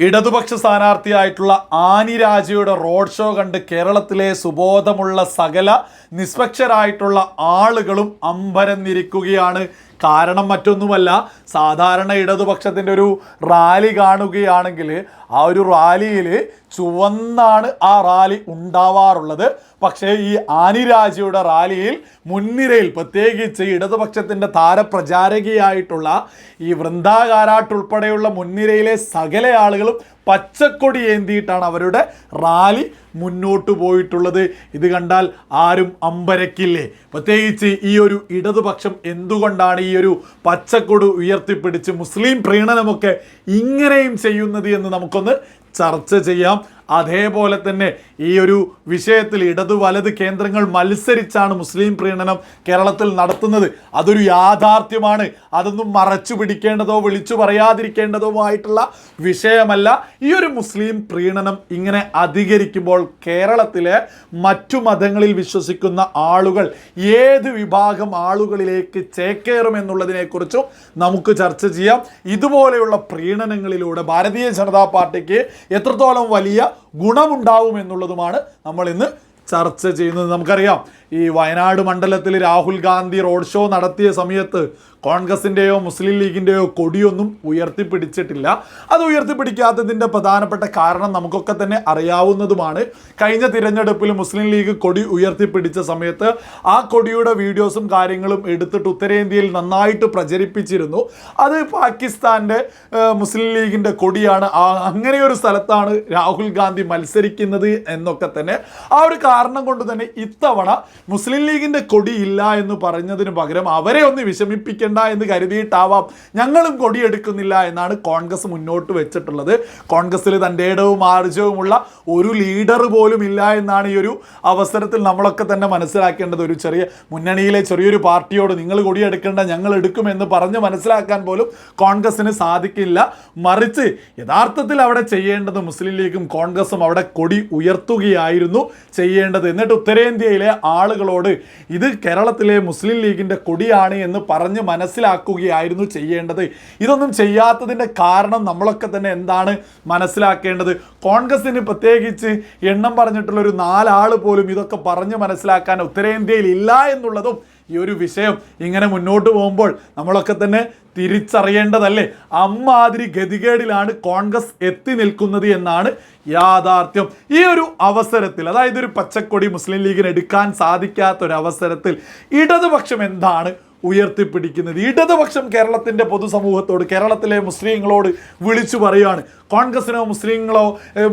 ഇടതുപക്ഷ സ്ഥാനാർത്ഥിയായിട്ടുള്ള Annie രാജയുടെ road show കണ്ട് കേരളത്തിലെ സുബോധമുള്ള സകല നിഷ്പക്ഷരായിട്ടുള്ള ആളുകളും അമ്പരന്നിരിക്കുകയാണ്. കാരണം മറ്റൊന്നുമല്ല സാധാരണ ഇടതുപക്ഷത്തിന്റെ ഒരു റാലി കാണുകയാണെങ്കിൽ ആ ഒരു റാലിയിൽ ചുവന്നാണ് ആ റാലി ഉണ്ടാവാറുള്ളത്. പക്ഷേ ഈ ആനിരാജയുടെ റാലിയിൽ മുൻനിരയിൽ പ്രത്യേകിച്ച് ഇടതുപക്ഷത്തിന്റെ താരപ്രചാരകയായിട്ടുള്ള ഈ വൃന്ദാകാരാട്ട് ഉൾപ്പെടെയുള്ള മുൻനിരയിലെ സകല ആളുകളും പച്ചക്കൊടി ഏന്തിയിട്ടാണ് അവരുടെ റാലി മുന്നോട്ട് പോയിട്ടുള്ളത്. ഇത് കണ്ടാൽ ആരും അമ്പരക്കില്ലേ? പ്രത്യേകിച്ച് ഈ ഒരു ഇടതുപക്ഷം എന്തുകൊണ്ടാണ് ഈ ഒരു പച്ചക്കൊടി ഉയർത്തിപ്പിടിച്ച് മുസ്ലിം പ്രീണനമൊക്കെ ഇങ്ങനെയും ചെയ്യുന്നത് എന്ന് നമുക്കൊന്ന് ചർച്ച ചെയ്യാം. അതേപോലെ തന്നെ ഈ ഒരു വിഷയത്തിൽ ഇടതു വലത് കേന്ദ്രങ്ങൾ മത്സരിച്ചാണ് മുസ്ലിം പ്രീണനം കേരളത്തിൽ നടത്തുന്നത്. അതൊരു യാഥാർത്ഥ്യമാണ്. അതൊന്നും മറച്ചു പിടിക്കേണ്ടതോ വിളിച്ചു പറയാതിരിക്കേണ്ടതോ ആയിട്ടുള്ള വിഷയമല്ല. ഈ ഒരു മുസ്ലിം പ്രീണനം ഇങ്ങനെ അധികരിക്കുമ്പോൾ കേരളത്തിലെ മറ്റു മതങ്ങളിൽ വിശ്വസിക്കുന്ന ആളുകൾ ഏത് വിഭാഗം ആളുകളിലേക്ക് ചേക്കേറും എന്നുള്ളതിനെക്കുറിച്ചും നമുക്ക് ചർച്ച ചെയ്യാം. ഇതുപോലെയുള്ള പ്രീണനങ്ങളിലൂടെ ഭാരതീയ ജനതാ പാർട്ടിക്ക് എത്രത്തോളം വലിയ ഗുണമുണ്ടാവും എന്നുള്ളതുമാണ് നമ്മൾ ഇന്ന് ചർച്ച ചെയ്യുന്നത്. നമുക്കറിയാം ഈ വയനാട് മണ്ഡലത്തിൽ രാഹുൽ ഗാന്ധി റോഡ് ഷോ നടത്തിയ സമയത്ത് കോൺഗ്രസിന്റെയോ മുസ്ലിം ലീഗിന്റെയോ കൊടിയൊന്നും ഉയർത്തിപ്പിടിച്ചിട്ടില്ല. അത് ഉയർത്തിപ്പിടിക്കാത്തതിന്റെ പ്രധാനപ്പെട്ട കാരണം നമുക്കൊക്കെ തന്നെ അറിയാവുന്നതുമാണ്. കഴിഞ്ഞ തിരഞ്ഞെടുപ്പിൽ മുസ്ലിം ലീഗ് കൊടി ഉയർത്തിപ്പിടിച്ച സമയത്ത് ആ കൊടിയുടെ വീഡിയോസും കാര്യങ്ങളും എടുത്തിട്ട് ഉത്തരേന്ത്യയിൽ നന്നായിട്ട് പ്രചരിപ്പിച്ചിരുന്നു. അത് പാകിസ്ഥാന്റെ മുസ്ലിം ലീഗിന്റെ കൊടിയാണ്. അങ്ങനെ ഒരു സ്ഥലത്താണ് രാഹുൽ ഗാന്ധി മത്സരിക്കുന്നത് എന്നൊക്കെ തന്നെ. ആ ഒരു കാരണം കൊണ്ട് തന്നെ ഇത്തവണ മുസ്ലിം ലീഗിന്റെ കൊടി ഇല്ല എന്ന് പറഞ്ഞതിന് പകരം അവരെ ഒന്ന് വിഷമിപ്പിക്കേണ്ട എന്ന് കരുതിയിട്ടാവാം. ഞങ്ങളും കൊടിയെടുക്കുന്നില്ല എന്നാണ് കോൺഗ്രസ് മുന്നോട്ട് വെച്ചിട്ടുള്ളത്. കോൺഗ്രസ്സിൽ തന്റെ ഇടവും ആർജവുമുള്ള ഒരു ലീഡർ പോലും ഇല്ല എന്നാണ് ഈ ഒരു അവസരത്തിൽ നമ്മളൊക്കെ തന്നെ മനസ്സിലാക്കേണ്ടത്. ഒരു ചെറിയ മുന്നണിയിലെ ചെറിയൊരു പാർട്ടിയോട് നിങ്ങൾ കൊടിയെടുക്കേണ്ട ഞങ്ങൾ എടുക്കുമെന്ന് പറഞ്ഞ് മനസ്സിലാക്കാൻ പോലും കോൺഗ്രസ്സിന് സാധിക്കില്ല. മറിച്ച് യഥാർത്ഥത്തിൽ അവിടെ ചെയ്യേണ്ടത് മുസ്ലിം ലീഗും കോൺഗ്രസും അവിടെ കൊടി ഉയർത്തുകയായിരുന്നു ചെയ്യേണ്ടത്. എന്നിട്ട് ഉത്തരേന്ത്യയിലെ ആളുകളോട് ഇത് കേരളത്തിലെ മുസ്ലിം ലീഗിന്റെ കൊടിയാണ് എന്ന് പറഞ്ഞ് മനസ്സിലാക്കുകയായിരുന്നു ചെയ്യേണ്ടത്. ഇതൊന്നും ചെയ്യാത്തതിന്റെ കാരണം നമ്മളൊക്കെ തന്നെ എന്താണ് മനസ്സിലാക്കേണ്ടത്? കോൺഗ്രസിന് പ്രത്യേകിച്ച് എണ്ണം പറഞ്ഞിട്ടുള്ള ഒരു നാലാൾ പോലും ഇതൊക്കെ പറഞ്ഞ് മനസ്സിലാക്കാൻ ഉത്തരേന്ത്യയിൽ ഇല്ല എന്നുള്ളതും ഈ ഒരു വിഷയം. ഇങ്ങനെ മുന്നോട്ട് പോകുമ്പോൾ നമ്മളൊക്കെ തന്നെ തിരിച്ചറിയേണ്ടതല്ലേ? അമ്മാതിരി ഗതികേടിലാണ് കോൺഗ്രസ് എത്തി നിൽക്കുന്നത് എന്നാണ് യാഥാർത്ഥ്യം. ഈ ഒരു അവസരത്തിൽ അതായത് ഒരു പച്ചക്കൊടി മുസ്ലിം ലീഗിന് എടുക്കാൻ സാധിക്കാത്ത ഒരു അവസരത്തിൽ ഇടതുപക്ഷം എന്താണ് ഉയർത്തിപ്പിടിക്കുന്നത്. ഇടതുപക്ഷം കേരളത്തിന്റെ പൊതുസമൂഹത്തോട് കേരളത്തിലെ മുസ്ലിങ്ങളോട് വിളിച്ചു പറയുകയാണ് കോൺഗ്രസിനോ മുസ്ലിങ്ങളോ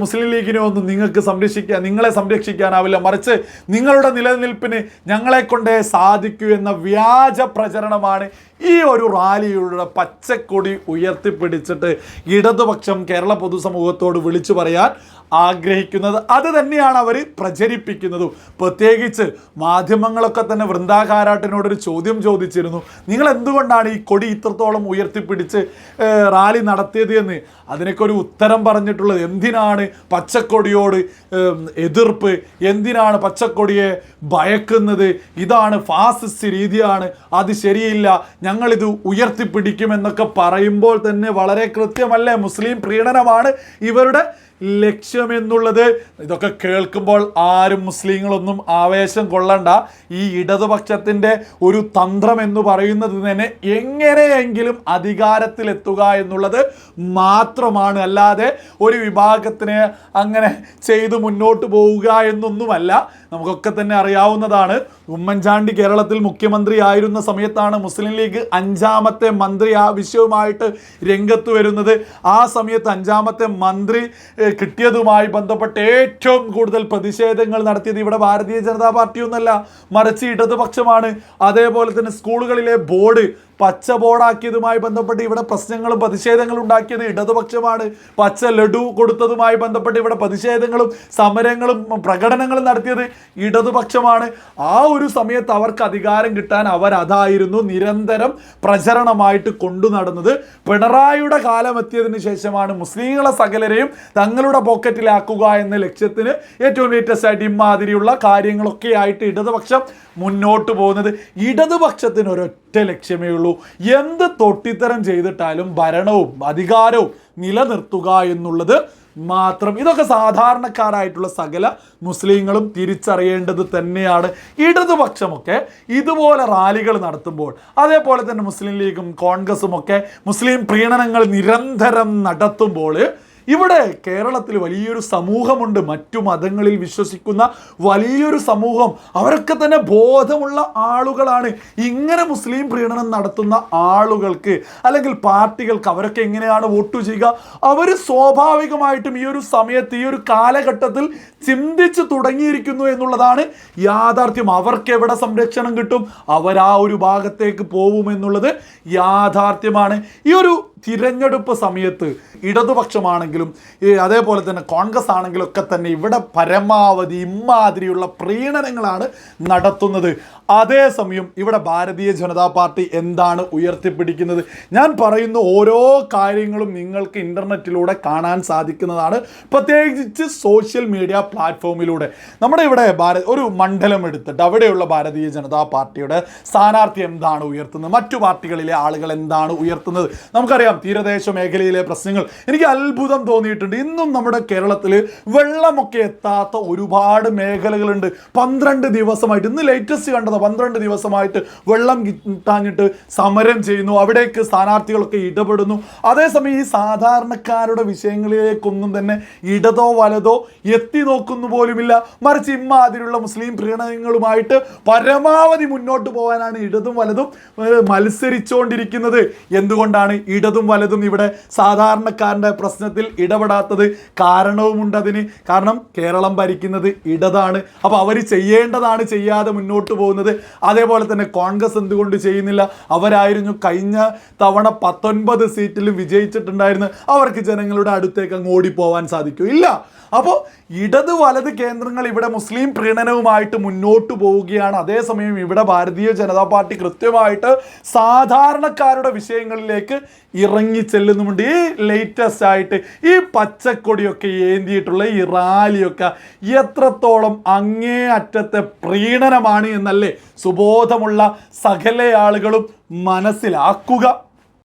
മുസ്ലിം ലീഗിനോ ഒന്നും നിങ്ങൾക്ക് സംരക്ഷിക്കാൻ നിങ്ങളെ സംരക്ഷിക്കാനാവില്ല. മറിച്ച് നിങ്ങളുടെ നിലനിൽപ്പിന് ഞങ്ങളെ കൊണ്ടേ സാധിക്കൂ എന്ന വ്യാജ പ്രചരണമാണ് ഈ ഒരു റാലിയുടെ പച്ചക്കൊടി ഉയർത്തിപ്പിടിച്ചിട്ട് ഇടതുപക്ഷം കേരള പൊതുസമൂഹത്തോട് വിളിച്ചു പറയാൻ ആഗ്രഹിക്കുന്നത് അത് തന്നെയാണ് അവർ പ്രചരിപ്പിക്കുന്നതും. പ്രത്യേകിച്ച് മാധ്യമങ്ങളൊക്കെ തന്നെ വൃന്ദാകാരാട്ടിനോടൊരു ചോദ്യം ചോദിച്ചിരുന്നു. നിങ്ങൾ എന്തുകൊണ്ടാണ് ഈ കൊടി ഇത്രത്തോളം ഉയർത്തിപ്പിടിച്ച് റാലി നടത്തിയത് എന്ന്? അതിനൊക്കെ ഒരു ഉത്തരം പറഞ്ഞിട്ടുള്ളത് എന്തിനാണ് പച്ചക്കൊടിയോട് എതിർപ്പ്? എന്തിനാണ് പച്ചക്കൊടിയെ ഭയക്കുന്നത്? ഇതാണ് ഫാസിസ്റ്റ് രീതിയാണ്. അത് ശരിയില്ല. ഞങ്ങളിത് ഉയർത്തിപ്പിടിക്കുമെന്നൊക്കെ പറയുമ്പോൾ തന്നെ വളരെ കൃത്യമല്ലേ? മുസ്ലിം പ്രീണനമാണ് ഇവരുടെ ലക്ഷ്യമെന്നുള്ളത് ഇതൊക്കെ കേൾക്കുമ്പോൾ ആരും മുസ്ലിങ്ങളൊന്നും ആവേശം കൊള്ളണ്ട. ഈ ഇടതുപക്ഷത്തിന്റെ ഒരു തന്ത്രം എന്ന് പറയുന്നത് തന്നെ എങ്ങനെയെങ്കിലും അധികാരത്തിലെത്തുക എന്നുള്ളത് മാത്രമാണ്. അല്ലാതെ ഒരു വിഭാഗത്തിന് അങ്ങനെ ചെയ്തു മുന്നോട്ട് പോവുക എന്നൊന്നുമല്ല. നമുക്കൊക്കെ തന്നെ അറിയാവുന്നതാണ്. ഉമ്മൻചാണ്ടി കേരളത്തിൽ മുഖ്യമന്ത്രി ആയിരുന്ന സമയത്താണ് മുസ്ലിം ലീഗ് അഞ്ചാമത്തെ മന്ത്രി ആ വിഷയവുമായിട്ട് രംഗത്ത് വരുന്നത്. ആ സമയത്ത് അഞ്ചാമത്തെ മന്ത്രി കിട്ടിയതുമായി ബന്ധപ്പെട്ട് ഏറ്റവും കൂടുതൽ പ്രതിഷേധങ്ങൾ നടത്തിയത് ഇവിടെ ഭാരതീയ ജനതാ പാർട്ടിയൊന്നല്ല മറിച്ച് ഇടതുപക്ഷമാണ്. അതേപോലെ തന്നെ സ്കൂളുകളിലെ ബോർഡ് പച്ച ബോർഡാക്കിയതുമായി ബന്ധപ്പെട്ട് ഇവിടെ പ്രശ്നങ്ങളും പ്രതിഷേധങ്ങളും ഉണ്ടാക്കിയത് ഇടതുപക്ഷമാണ്. പച്ച ലഡു കൊടുത്തതുമായി ബന്ധപ്പെട്ട് ഇവിടെ പ്രതിഷേധങ്ങളും സമരങ്ങളും പ്രകടനങ്ങളും നടത്തിയത് ഇടതുപക്ഷമാണ്. ആ ഒരു സമയത്ത് അവർക്ക് അധികാരം കിട്ടാൻ അവർ അതായിരുന്നു നിരന്തരം പ്രചരണമായിട്ട് കൊണ്ടു നടന്നത്. പിണറായിയുടെ കാലം എത്തിയതിന് ശേഷമാണ് മുസ്ലിങ്ങളെ സകലരെയും തങ്ങളുടെ പോക്കറ്റിലാക്കുക എന്ന ലക്ഷ്യത്തിന് ഏറ്റവും ലേറ്റസ്റ്റ് ആയിട്ട് ഇമാതിരിയുള്ള കാര്യങ്ങളൊക്കെ ആയിട്ട് ഇടതുപക്ഷം മുന്നോട്ട് പോകുന്നത്. ഇടതുപക്ഷത്തിന് ഒരൊറ്റ ഒറ്റ ലക്ഷ്യമേ ഉള്ളൂ. എന്ത് തൊട്ടിത്തരം ചെയ്തിട്ടാലും ഭരണവും അധികാരവും നിലനിർത്തുക എന്നുള്ളത് മാത്രം. ഇതൊക്കെ സാധാരണക്കാരായിട്ടുള്ള സകല മുസ്ലിങ്ങളും തിരിച്ചറിയേണ്ടത് തന്നെയാണ്. ഇടതുപക്ഷമൊക്കെ ഇതുപോലെ റാലികൾ നടത്തുമ്പോൾ അതേപോലെ തന്നെ മുസ്ലിം ലീഗും കോൺഗ്രസും ഒക്കെ മുസ്ലിം പ്രീണനങ്ങൾ നിരന്തരം നടത്തുമ്പോൾ ഇവിടെ കേരളത്തിൽ വലിയൊരു സമൂഹമുണ്ട്. മറ്റു മതങ്ങളിൽ വിശ്വസിക്കുന്ന വലിയൊരു സമൂഹം. അവരൊക്കെ തന്നെ ബോധമുള്ള ആളുകളാണ്. ഇങ്ങനെ മുസ്ലിം പ്രീണനം നടത്തുന്ന ആളുകൾക്ക് അല്ലെങ്കിൽ പാർട്ടികൾക്ക് അവരൊക്കെ എങ്ങനെയാണ് വോട്ട് ചെയ്യുക? അവർ സ്വാഭാവികമായിട്ടും ഈ ഒരു സമയത്ത് ഈ ഒരു കാലഘട്ടത്തിൽ ചിന്തിച്ചു തുടങ്ങിയിരിക്കുന്നു എന്നുള്ളതാണ് യാഥാർത്ഥ്യം. അവർക്ക് എവിടെ സംരക്ഷണം കിട്ടും? അവർ ആ ഒരു ഭാഗത്തേക്ക് പോകുമെന്നുള്ളത് യാഥാർത്ഥ്യമാണ്. ഈ ഒരു തിരഞ്ഞെടുപ്പ് സമയത്ത് ഇടതുപക്ഷമാണെങ്കിലും അതേപോലെ തന്നെ കോൺഗ്രസ് ആണെങ്കിലും ഒക്കെ തന്നെ ഇവിടെ പരമാവധി ഇമ്മാതിരിയുള്ള പ്രീണനങ്ങളാണ് നടത്തുന്നത്. അതേസമയം ഇവിടെ ഭാരതീയ ജനതാ പാർട്ടി എന്താണ് ഉയർത്തിപ്പിടിക്കുന്നത്? ഞാൻ പറയുന്ന ഓരോ കാര്യങ്ങളും നിങ്ങൾക്ക് ഇന്റർനെറ്റിലൂടെ കാണാൻ സാധിക്കുന്നതാണ്. പ്രത്യേകിച്ച് സോഷ്യൽ മീഡിയ പ്ലാറ്റ്ഫോമിലൂടെ. നമ്മുടെ ഇവിടെ ഭാരത് ഒരു മണ്ഡലം എടുത്തിട്ട് അവിടെയുള്ള ഭാരതീയ ജനതാ പാർട്ടിയുടെ സ്ഥാനാർത്ഥി എന്താണ് ഉയർത്തുന്നത്? മറ്റു പാർട്ടികളിലെ ആളുകൾ എന്താണ് ഉയർത്തുന്നത്? നമുക്കറിയാം തീരദേശ മേഖലയിലെ പ്രശ്നങ്ങൾ. എനിക്ക് അത്ഭുതം തോന്നിയിട്ടുണ്ട്. ഇന്നും നമ്മുടെ കേരളത്തിൽ വെള്ളമൊക്കെ എത്താത്ത ഒരുപാട് മേഖലകളുണ്ട്. പന്ത്രണ്ട് ദിവസമായിട്ട് ഇന്ന് ലേറ്റസ്റ്റ് കണ്ടത് പന്ത്രണ്ട് ദിവസമായിട്ട് വെള്ളം കിട്ടാഞ്ഞിട്ട് സമരം ചെയ്യുന്നു. അവിടേക്ക് സ്ഥാനാർത്ഥികളൊക്കെ ഇടപെടുന്നു. അതേസമയം ഈ സാധാരണക്കാരുടെ വിഷയങ്ങളിലേക്കൊന്നും തന്നെ ഇടതോ വലതോ എത്തി നോക്കുന്നു പോലുമില്ല. മറിച്ച് ഇമ്മാതിരിയുള്ള മുസ്ലിം പ്രീണനങ്ങളുമായിട്ട് പരമാവധി മുന്നോട്ട് പോകാനാണ് ഇടതും വലതും മത്സരിച്ചുകൊണ്ടിരിക്കുന്നത് എന്തുകൊണ്ടാണ് ഇടതും വലതും ഇവിടെ സാധാരണക്കാരന്റെ പ്രശ്നത്തിൽ ഇടപെടാത്തത് കാരണവുമുണ്ട് അതിന്. കാരണം കേരളം ഭരിക്കുന്നത് ഇടതാണ്. അപ്പോൾ അവർ ചെയ്യേണ്ടതാണ് ചെയ്യാതെ മുന്നോട്ട് പോകുന്നത്. അതേപോലെ തന്നെ കോൺഗ്രസ് എന്തുകൊണ്ട് ചെയ്യുന്നില്ല? അവരായിരുന്നു കഴിഞ്ഞ തവണ പത്തൊൻപത് സീറ്റിലും വിജയിച്ചിട്ടുണ്ടായിരുന്നു. അവർക്ക് ജനങ്ങളുടെ അടുത്തേക്ക് അങ്ങ് ഓടിപ്പോവാൻ സാധിക്കും. ഇല്ല. അപ്പോൾ ഇടത് വലത് കേന്ദ്രങ്ങൾ ഇവിടെ മുസ്ലിം പ്രീണനവുമായിട്ട് മുന്നോട്ട് പോവുകയാണ്. അതേസമയം ഇവിടെ ഭാരതീയ ജനതാ പാർട്ടി കൃത്യമായിട്ട് സാധാരണക്കാരുടെ വിഷയങ്ങളിലേക്ക് ഇറങ്ങി ചെല്ലുന്നുമുണ്ട്. ഈ ലേറ്റസ്റ്റ് ആയിട്ട് ഈ പച്ചക്കൊടിയൊക്കെ ഏന്തിയിട്ടുള്ള ഈ റാലിയൊക്കെ എത്രത്തോളം അങ്ങേ അറ്റത്തെ പ്രീണനമാണ് എന്നല്ലേ സുബോധമുള്ള സകല ആളുകളും മനസ്സിലാക്കുക.